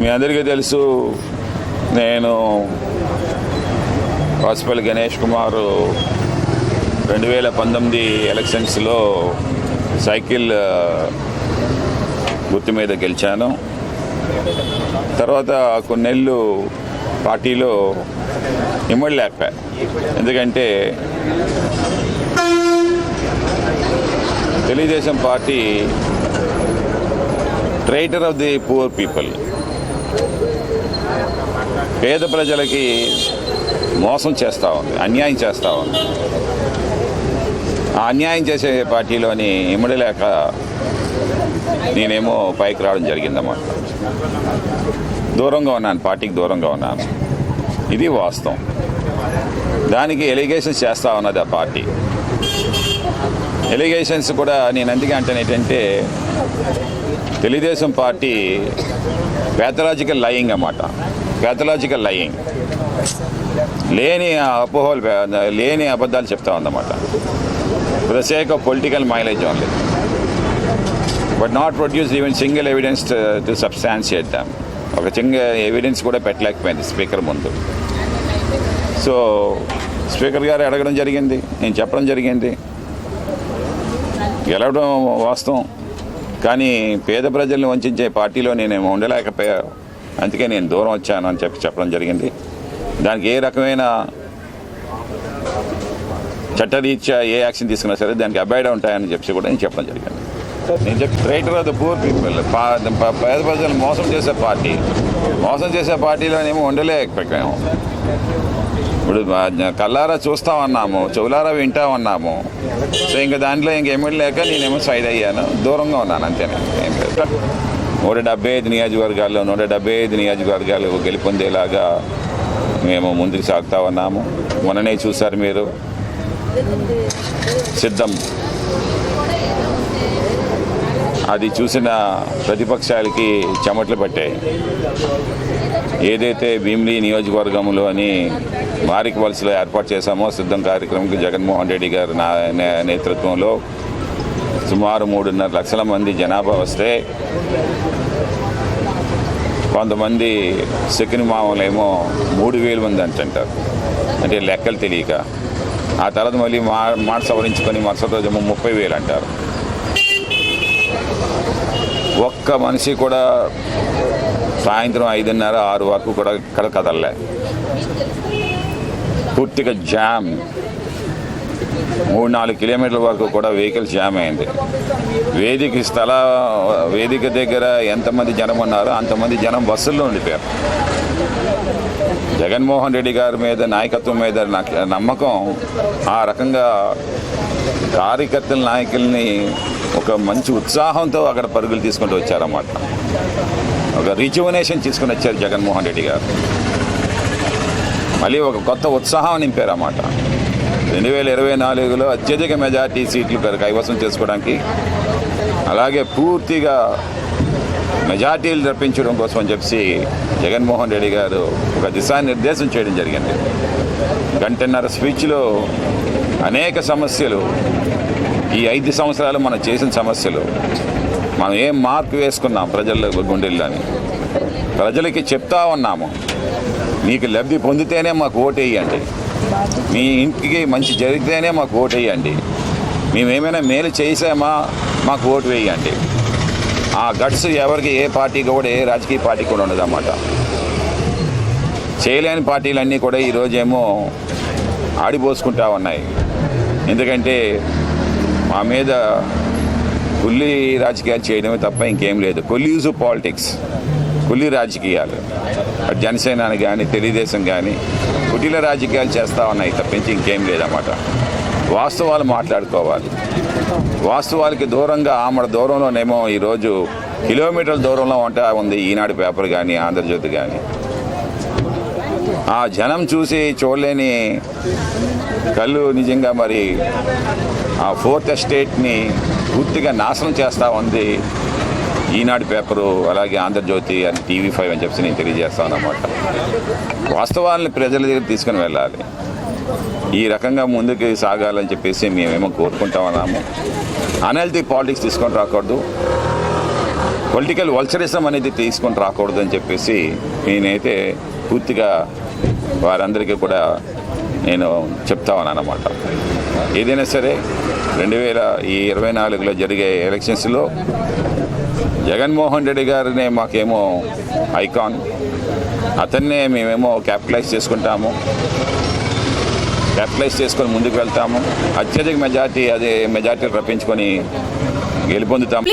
మీ అందరికీ తెలుసు నేను రాసిపల్లి గణేష్ కుమార్ రెండు వేల పంతొమ్మిది ఎలక్షన్స్లో సైకిల్ గుర్తు మీద గెలిచాను. తర్వాత కొన్నేళ్ళు పార్టీలో ఇమ్మడలేకపోయా ఎందుకంటే Telugu Desam party traitor of the poor people. పేద ప్రజలకి మోసం చేస్తూ ఉంది అన్యాయం చేస్తూ ఉంది. ఆ అన్యాయం చేసే పార్టీలోని ఇమ్మడలేక నేనేమో పైకి రావడం జరిగిందన్నమాట దూరంగా ఉన్నాను పార్టీకి దూరంగా ఉన్నాను. ఇది వాస్తవం. దానికి ఎలిగేషన్స్ చేస్తూ ఉన్నది ఆ పార్టీ. ఎలిగేషన్స్ కూడా నేను అందుకే అంటాను ఏంటంటే తెలుగుదేశం పార్టీ ప్యాథలాజికల్ లయింగ్ అన్నమాట. ప్యాథలాజికల్ లయింగ్ లేని అపోహలు లేని అబద్ధాలు చెప్తా ఉందన్నమాట. For the sake of political mileage only but not produce even single evidence to substantiate them ఒక సింగిల్ ఎవిడెన్స్ కూడా పెట్టలేకపోయింది స్పీకర్ ముందు. సో స్పీకర్ గారు అడగడం జరిగింది నేను చెప్పడం జరిగింది. గెలవడం వాస్తవం. కానీ పేద ప్రజల్ని వంచే పార్టీలో నేను ఉండలేకపోయా అందుకే నేను దూరం వచ్చాను అని చెప్పి చెప్పడం జరిగింది. దానికి ఏ రకమైన చట్టరీత్యా ఏ యాక్షన్ తీసుకున్నా సరే దానికి అబ్బాయిడా ఉంటాయని చెప్పి కూడా నేను చెప్పడం జరిగింది. నేను చెప్పి traitor of the poor people పేద ప్రజలు మోసం చేసే పార్టీ. మోసం చేసే పార్టీలోనేమో ఉండలేకపోయాము ఇప్పుడు కల్లారా చూస్తా ఉన్నాము చెవులారా వింటా ఉన్నాము సో ఇంకా దాంట్లో ఇంకేమీ లేక నేనేమో సైడ్ అయ్యాను. దూరంగా ఉన్నాను అంతేనే. నూట డెబ్బై ఐదు నియోజకవర్గాల్లో నూట డెబ్బై ఐదు నియోజకవర్గాలు గెలుపొందేలాగా మేము ముందుకు సాగుతా ఉన్నాము. మొన్ననే చూశారు మీరు. సిద్ధం. అది చూసిన ప్రతిపక్షాలకి చెమట్లు పట్టాయి. ఏదైతే భీమిలి నియోజకవర్గంలో అని మారిక వలసలో ఏర్పాటు చేశామో సిద్ధం కార్యక్రమంకి జగన్మోహన్ రెడ్డి గారి నా నేతృత్వంలో సుమారు మూడున్నర లక్షల మంది జనాభా వస్తే కొంతమంది సెకిన మామూలేమో మూడు వేల మంది అంటుంటారు. అంటే లెక్కలు తెలియక. ఆ తర్వాత మళ్ళీ మా మాట సవరించుకొని మరుసటి రోజు ముప్పై వేలు అంటారు. ఒక్క మనిషి కూడా సాయంత్రం ఐదున్నర ఆరు వరకు కూడా ఇక్కడ కదలలే. పూర్తిగా జామ్. మూడు నాలుగు కిలోమీటర్ల వరకు కూడా వెహికల్స్ జామ్ అయింది. వేదిక స్థల వేదిక దగ్గర ఎంతమంది జనం ఉన్నారో అంతమంది జనం బస్సుల్లో ఉండిపోయారు. జగన్మోహన్ రెడ్డి గారి మీద నాయకత్వం మీద నాకు నమ్మకం ఆ రకంగా కార్యకర్తల నాయకుల్ని ఒక మంచి ఉత్సాహంతో అక్కడ పరుగులు తీసుకుంటూ వచ్చారన్నమాట. ఒక రిజువనేషన్ తీసుకుని వచ్చారు జగన్మోహన్ రెడ్డి గారు. మళ్ళీ ఒక కొత్త ఉత్సాహం నింపారన్నమాట. రెండు వేల ఇరవై నాలుగులో అత్యధిక మెజార్టీ సీట్లు కైవసం చేసుకోవడానికి అలాగే పూర్తిగా మెజార్టీలు రప్పించడం కోసం అని చెప్పి జగన్మోహన్ రెడ్డి గారు ఒక దిశానిర్దేశం చేయడం జరిగింది. గంటన్నర స్పీచ్లో అనేక సమస్యలు ఈ ఐదు సంవత్సరాలు మనం చేసిన సమస్యలు మనం ఏం మార్పు వేసుకున్నాం ప్రజల గుండెల్లోని? ప్రజలకి చెప్తా ఉన్నాము మీకు లబ్ధి పొందితేనే మాకు ఓటేయండి. మీ ఇంటికి మంచి జరిగితేనే మాకు ఓటేయండి. మేమేమైనా మేలు చేసామా మాకు ఓటు వేయండి. ఆ గట్స్ ఎవరికి ఏ పార్టీ కూడా ఏ రాజకీయ పార్టీ కూడా ఉండదన్నమాట. చేయలేని పార్టీలన్నీ కూడా ఈరోజేమో ఆడిపోసుకుంటా ఉన్నాయి. ఎందుకంటే మా మీద కుల్లి రాజకీయాలు చేయడమే తప్ప ఇంకేం లేదు. Collude politics. కుల్లి రాజకీయాలు. జనసేనని కానీ తెలుగుదేశం కానీ కుటీల రాజకీయాలు చేస్తూ ఉన్నాయి తప్పించి ఇంకేం లేదన్నమాట. వాస్తవాలు మాట్లాడుకోవాలి. వాస్తవాలకి దూరంగా ఆమెడ దూరంలోనేమో ఈరోజు కిలోమీటర్ల దూరంలో ఉంటా ఉంది ఈనాడు పేపర్ కానీ ఆంధ్రజ్యోతి కానీ ఆ జనం చూసి చూడలేని కళ్ళు నిజంగా మరి ఆ ఫోర్త్ ఎస్టేట్ని పూర్తిగా నాశనం చేస్తూ ఉంది. ఈనాడు పేపరు అలాగే ఆంధ్రజ్యోతి అని టీవీ ఫైవ్ అని చెప్పి నేను తెలియజేస్తాను అన్నమాట. వాస్తవాలను ప్రజల దగ్గర తీసుకుని వెళ్ళాలి. ఈ రకంగా ముందుకు సాగాలని చెప్పేసి మేమేమో కోరుకుంటా ఉన్నాము. అన్హెల్తీ పాలిటిక్స్ తీసుకొని రాకూడదు. పొలిటికల్ వల్చరిజం అనేది తీసుకొని రాకూడదు అని చెప్పేసి నేనైతే పూర్తిగా వారందరికీ కూడా నేను చెప్తా ఉన్నాను అనమాట ఏదైనా సరే రెండు వేల ఈ ఇరవై నాలుగులో జరిగే ఎలక్షన్స్లో జగన్మోహన్ రెడ్డి గారినే మాకేమో ఐకాన్ అతన్నే మేమేమో క్యాపిటలైజ్ చేసుకుంటాము క్యాపిటలైజ్ చేసుకొని ముందుకు వెళ్తాము అత్యధిక మెజార్టీ అదే మెజార్టీ రప్పించుకొని గెలుపొందుతాము.